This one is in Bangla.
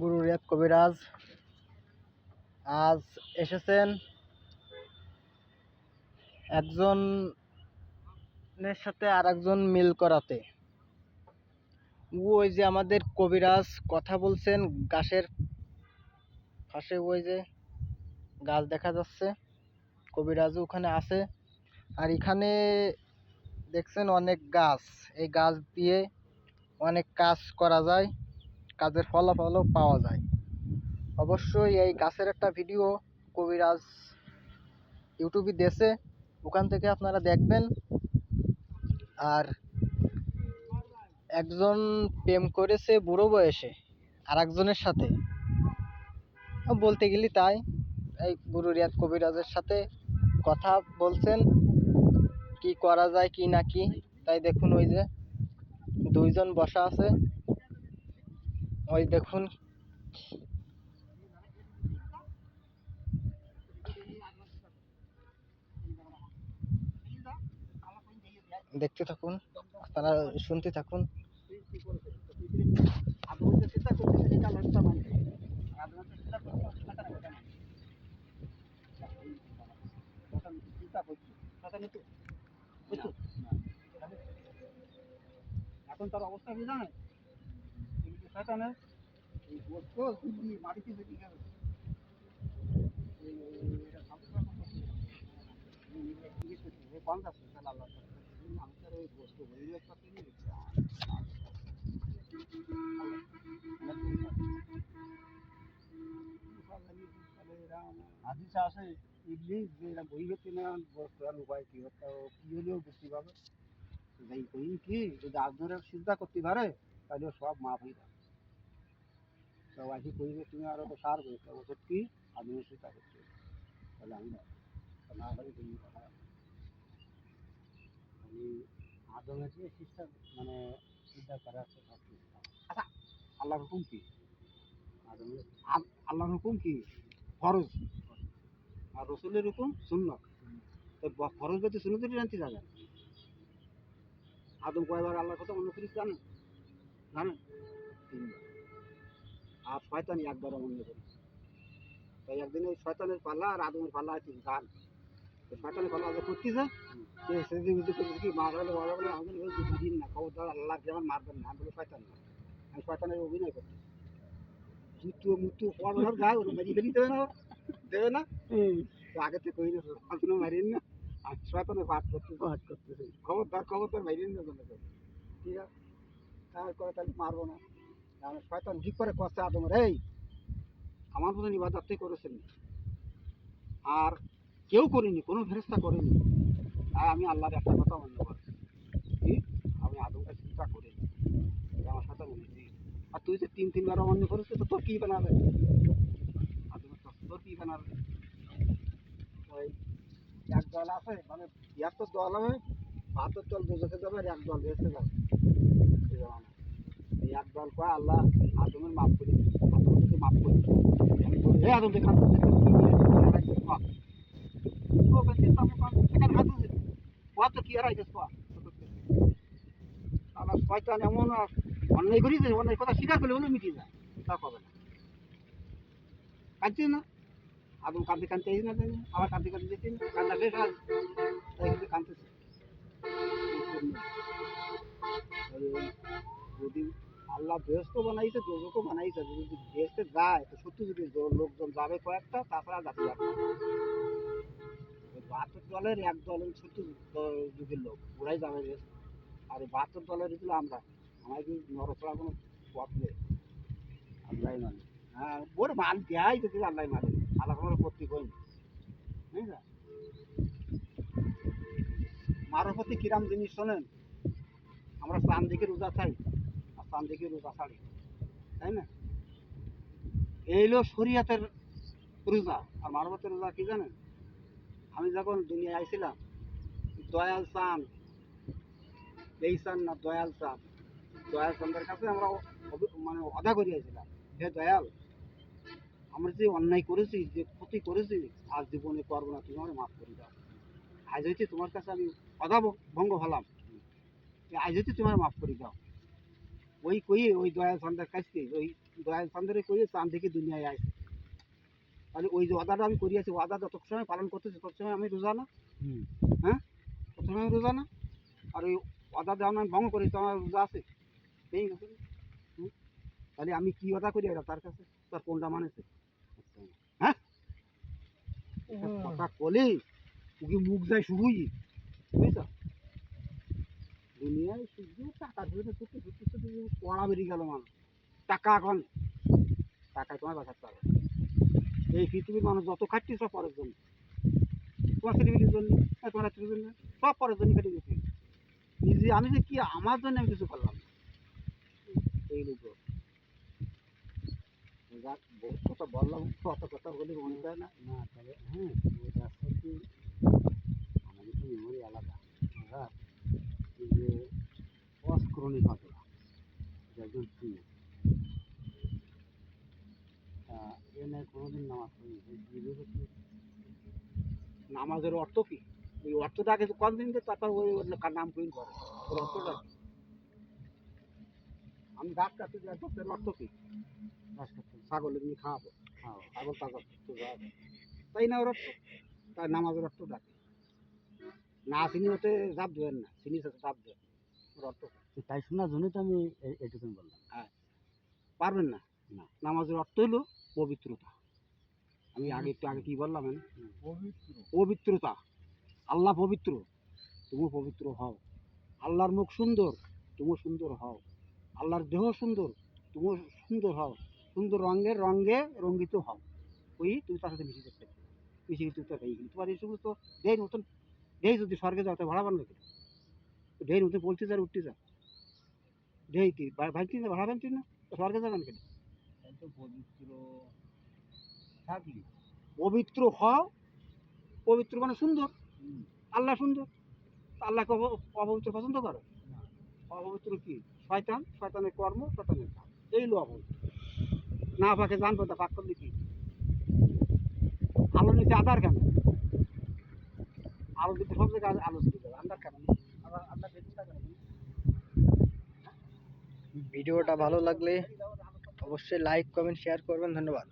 গুরু রিয়াদ কবিরাজ। আজ এসেছেন একজনের সাথে আর একজন মিল করাতে। ওই যে আমাদের কবিরাজ কথা বলছেন, গাছের পাশে ওই যে গাছ দেখা যাচ্ছে। কবিরাজও ওখানে আছে। আর এখানে দেখছেন অনেক গাছ। এই গাছ দিয়ে অনেক কাজ করা যায়। কাজের ফলাফলও পাওয়া যায়। অবশ্যই এই গাছের একটা ভিডিও কবিরাজ ইউটিউবে দেশে। ওখান থেকে আপনারা দেখবেন। আর একজন প্রেম করেছে বুড়ো বয়সে আর একজনের সাথে। বলতে গেলে তাই। এই গুরু রিয়াদ কবিরাজের সাথে কথা বলছেন, কি করা যায়, কি না কি। তাই দেখুন ওই যে দুইজন বসা আছে। ওই দেখুন। দেখতে থাকুন আপনারা শুনতে থাকুন। এখন তার অবস্থা কি জানে শয়তানে এই গোস্ত দিল্লি মাটিতে বেরিয়ে গেল হাদিসে আছে ইবলিস যে এরা বই হচ্ছে না বস্তু আর উপায় কি হতো কি হলেও বুঝতে পারবে। কই কি, যদি আপনারা চিন্তা করতে পারে, তাহলে সব মাফ হয়ে যাবে। সব আসি কইবে তুমি আরও সার বলতে ওষুধ কি আমি চিন্তা করছি তাহলে আমি না হলে তুমি কথা আমি যে মানে চিন্তা করা আছে সব আচ্ছা। আল্লাহর হুকুম কি? আল্লাহর হুকুম কি? ফরজ। আর রসুলের হুকুম সুন্নত। তো ফরজ বেঁচে সুন্নতেরই জানতে যাবেন আদম কয়বার আল্লাহর কথা অন্য কিছু জানেন জানেন তিনবার। আর শয়তানি একবার অন্য করেছে তাই একদিন ওই শয়তানের পাল্লা আর আদমের পাল্লা আছে গান শয়তানের পাল্লা যে করতেছে সে সেদিন বুঝতে করতেছে কি মারা হলে মারা বলে আমাদের দিন না খবরদার আল্লাহ যেমন মারবেন না আমি বলে শয়তান না। আমি শয়তানের অভিনয় করতেছি। মৃত্যু মৃত্যু পর ওর গায়ে ওর মেরি ফেলি দেবে না? দেবে না? আগে থেকে কই না আপনিও মারিন না। আর শয়তানের পাঠ করতে পাঠ করতেছে। খবরদার খবরদার মারিন না ঠিক আছে? তারপরে তাহলে মারবো না। কারণ শয়তান ঠিক করে কষ্ট আদমের এই, আমার মতন ইবাদত করেছেন আর কেউ করিনি, কোনো ফেরস্তা করেনি। আর আমি আল্লাহর একটা কথা মনে করি। কি? আমি আদমকে চিন্তা করি। আমার সাথে মনে করি আর তুই যে তিন, তিনবার অমান্য করেছিস, তো তোর কি বানাবে? আদমের তোর কি বানাবে? ওই এক দল আছে মানে ইয়ার তো দল হবে, ভাতের দল দুজকে যাবে আর এক দল বেসে যাবে। এই। এই কয়, আল্লাহ আদমের মাফ করি আদমকে মাফ করি হে আদম, দেখান এমন অন্যায় করেছে, অন্যায় কথা স্বীকার করলে হলে মিটিয়ে যায় তা কবে না? কাঁদছে না? আদম কাঁদতে কাঁদতে এই না জানি, আবার কাঁদতে কাঁদতে দেখছি না, কান্না শেষ হয় তাই কিন্তু আল্লাহ বেহস্ত বানাইছে, দোজকও বানাইছে। যদি বেহস্তে যায়, তো সত্যি যদি লোকজন যাবে কয়েকটা, তাছাড়া যাতে যাবে বাহাত্তর দলের এক দলের সত্যি যুগের লোক, ওরাই যাবে বেহেস্তে। আর বাহাত্তর দলের ছিল আমরা, আমার কি নরছড়া কোনো পথ নেই। আল্লাহ মানে। হ্যাঁ ওর মান দেয় যদি আল্লাহ মানে। আল্লাহ কোনো করতে কই ঠিক মারফতি কিরাম জিনিস শোনেন? আমরা চান দিকে রোজা খাই আর চান দিকে রোজা ছাড়ি তাই না? এই হলো শরিয়াতের রোজা, আর মারফতের রোজা কি জানেন? আমি যখন দুনিয়ায় আইছিলাম, দয়াল চান এই চান না দয়াল চান দয়াল চান্দের কাছে আমরা মানে অদা করিয়াছিলাম, হে দয়াল, আমরা যে অন্যায় করেছি, যে ক্ষতি করেছি, আজ জীবনে করব না, তুমি আমার মাফ করে দাও। আজ হইতে তোমার কাছে আমি অদা ভঙ্গ হলাম, আজ হইতে তোমার মাফ করে দাও ওই কইয়ে ওই দয়াল চন্দ্রের কাছে ওই দয়াল চন্দ্রের কইয়ে চাঁদ থেকে দুনিয়ায় আসে তাহলে ওই যে ওয়াদাটা আমি করিয়াছি ওয়াদা যত সময় পালন করতেছি তত সময় আমি রোজা না? হ্যাঁ? তত সময় আমি রোজা না? আর ওই ওয়াদা যখন আমি ভঙ্গ করি তো আমার রোজা আছে। গেছে না? তাহলে আমি কি ওয়াদা করি এটা তার কাছে? তার কোনটা মানেছে হ্যাঁ? কথা বলে ওকে মুখ যায় শুরুই বুঝছ? দুনিয়ায় শুধু টাকার জন্য ছুটতে ছুটতে ছুটতে পড়া বেরিয়ে গেল মানুষ। টাকা এখন। টাকায় তোমার বাঁচাতে পারবে এই পৃথিবীর মানুষ যত খাটছে সব পরের জন্য। তোমার ছেলেমেয়ের জন্য তোমার ছেলের জন্য, সব পরের জন্য কেটে গেছে নিজে আমি যে কি, আমার জন্য আমি কিছু করলাম। এই লোক যাক, বহুত কথা বললাম কত কথা বলে মনে হয় না। না, তবে হ্যাঁ আমাদের তো মেমোরি আলাদা হ্যাঁ এই যে পাতলা একজন এ কোনোদিন নামাজ নামাজের অর্থ কি? ওই অর্থটা আগে কম দিন তারপর ওই নাম কইন করে ওর অর্থটা আমি গাছ কাটতে অর্থ কি? ছাগল এমনি খাওয়াবো। ছাগল তাগল তাই না ওর অর্থ? তাই নামাজের অর্থ ডাকে না চিনি হতে জাপ দেবেন না। চিনি সাথে জাপ দেবেন ওর অর্থ? তাই শোনার জন্যই তো আমি এ- এটুকুন বললাম। পারবেন না? না। নামাজের অর্থ হলো পবিত্রতা। আমি আগে একটু আগে কি বললাম আমি? পবিত্রতা। আল্লাহ পবিত্র। তুমি পবিত্র হও। আল্লাহর মুখ সুন্দর তুমি সুন্দর হও। আল্লাহর দেহ সুন্দর তুমি সুন্দর হও। সুন্দর রঙের রঙে রঙ্গিত হও। ওই তুমি তার সাথে মিশে করতে মিশে কিন্তু তার এই তোমার এই সমস্ত দেহের মতন দেহ যদি স্বর্গে যাও তো ভাড়া বানবে দেহের মতন বলতে যা উঠতে যা ভাঙতি না ভাড়া না? তো স্বর্গে যাবেন কেন? পবিত্র থাকলি। পবিত্র হও পবিত্র মানে সুন্দর। আল্লাহ সুন্দর। আল্লাহকে অপবিত্র পছন্দ করো। অপবিত্র কি? শয়তান শয়তানের কর্ম শয়তানের কাজ। এই লো অপবিত্র। না পাকে জানব তা পাক করলে কি? আলো নিচে আধার কেন? আলো দিতে সব জায়গায় আলো যাবে আন্ধার কেন আবার আন্ধার বেশি থাকে না ভিডিওটা ভালো লাগলে অবশ্যই লাইক কমেন্ট শেয়ার করবেন ধন্যবাদ।